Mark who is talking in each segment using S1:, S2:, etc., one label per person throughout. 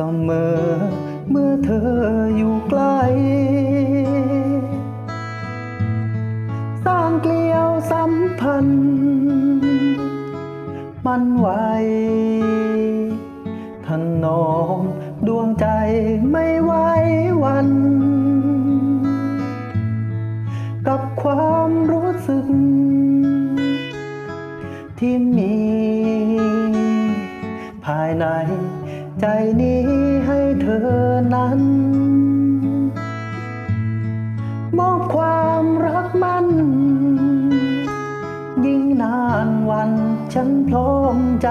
S1: เสมอ เมื่อเธออยู่ใกล้สร้างเกลียวสัมพันธ์ มันไหวถนอมดวงใจไม่ไหววัน กับความรู้สึก ที่มี ภายใน ใจนี้ให้เธอนั้น มอบความรักมัน ยิ่งนานวันฉันพร้อมใจ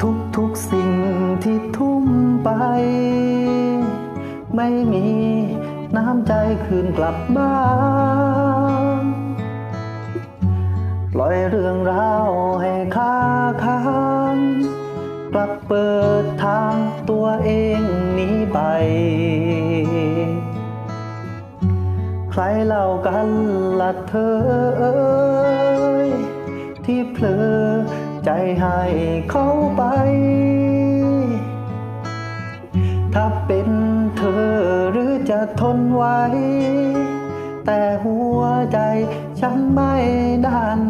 S1: ทุกทุกสิ่งที่ทุ่มไป ไม่มีน้ำใจคืนกลับบ้าน ล่อยเรื่องราวให้ค้าค้างกลับเปิดทางตัวเองหนี้ไป ใครเล่ากันละเธอเอ้ยที่เพลอใจให้เขาไป ถ้าเป็นเธอหรือจะทนไว้ แต่หัวใจฉันไม่ดัน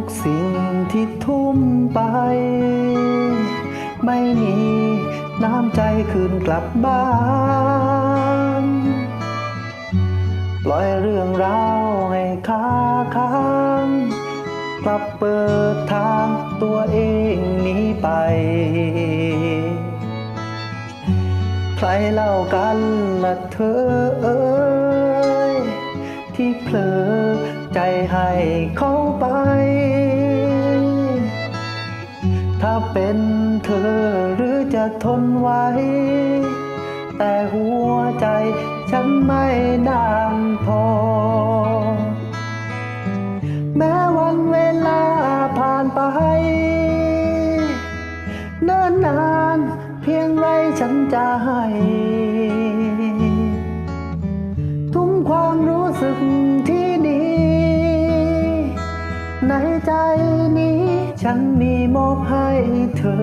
S1: กทุกสิ่งที่ทุ่มไป ไม่มีน้ำใจคืนกลับบ้าน ปล่อยเรื่องราวให้ค้าค้างกลับเปิดทางตัวเองหนีไป ใครเล่ากันละเธอเอ้ยที่เพลอใจให้เขา เป็นเธอหรือจะทนไว้ แต่หัวใจฉันไม่นานพอ แม้วันเวลาผ่านไปเนิ่นนานเพียงไรฉันจะให้ ในใจนี้ ฉันมีมอบให้เธอ